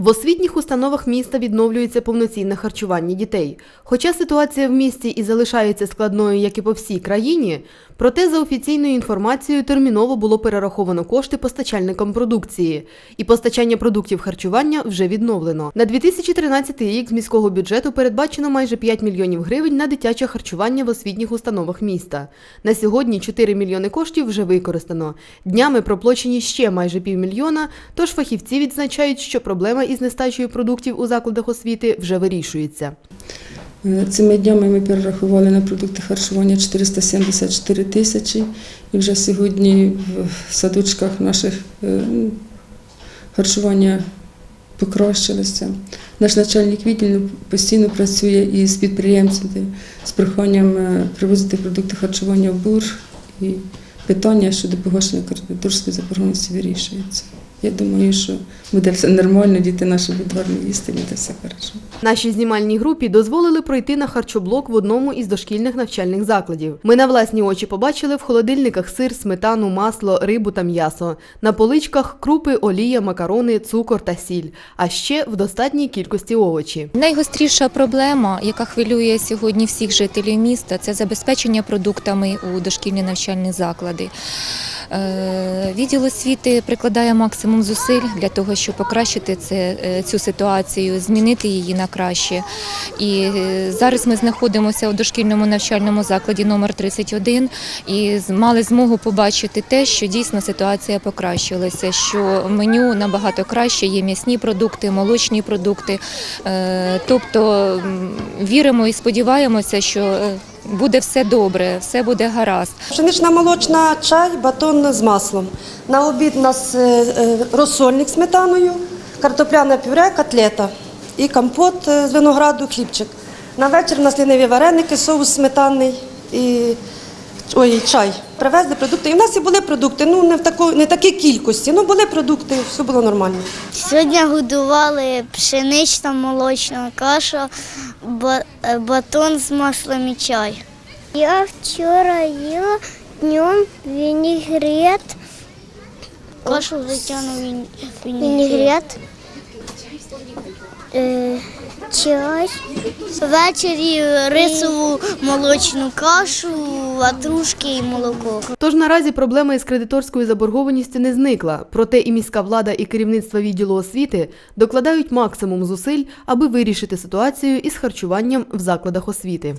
В освітніх установах міста відновлюється повноцінне харчування дітей. Хоча ситуація в місті і залишається складною, як і по всій країні, проте за офіційною інформацією терміново було перераховано кошти постачальникам продукції, і постачання продуктів харчування вже відновлено. На 2013 рік з міського бюджету передбачено майже 5 мільйонів гривень на дитяче харчування в освітніх установах міста. На сьогодні 4 мільйони коштів вже використано. Днями проплачені ще майже півмільйона, тож фахівці відзначають, що проблема із нестачею продуктів у закладах освіти вже вирішується. Е, Цими днями ми перерахували на продукти харчування 474 тисячі. І вже сьогодні в садочках наших е, харчування покращилося. Наш начальник відділу постійно працює із підприємцями з проханням е, привозити продукти харчування в бур. І питання щодо погашення кредиторської заборгованості вирішується. Я думаю, що буде все нормально, діти наші будуть гарно їсти, буде все хорошо. Нашій знімальній групі дозволили пройти на харчоблок в одному із дошкільних навчальних закладів. Ми на власні очі побачили в холодильниках сир, сметану, масло, рибу та м'ясо. На поличках крупи, олія, макарони, цукор та сіль, а ще в достатній кількості овочі. Найгостріша проблема, яка хвилює сьогодні всіх жителів міста, це забезпечення продуктами у дошкільні навчальні заклади. Е, Відділ освіти прикладає максимум зусиль для того, щоб покращити е, цю ситуацію, змінити її на краще. І е, зараз ми знаходимося у дошкільному навчальному закладі номер 31 і мали змогу побачити те, що дійсно ситуація покращилася, що меню набагато краще, є м'ясні продукти, молочні продукти. Е, Тобто віримо і сподіваємося, що е, буде все добре, все буде гаразд. Пшенична молочна чай, батон з маслом. На обід у нас розсольник з сметаною, картопляне пюре, котлета і компот е, з винограду, хлібчик. На вечір у нас ліниві вареники, соус сметанний і ой, чай. Привезли продукти. І в нас і були продукти, ну не в таку, не такій кількості, ну були продукти, все було нормально. Сьогодні годували пшенична молочна каша, е, батон з маслом і чай. Я вчора їла днем вінігрет. Кашу затягнув вінігрет. Е, чай. Ввечері рисову молочну кашу, ватрушки і молоко. Тож наразі проблема із кредиторською заборгованістю не зникла. Проте і міська влада, і керівництво відділу освіти докладають максимум зусиль, аби вирішити ситуацію із харчуванням в закладах освіти.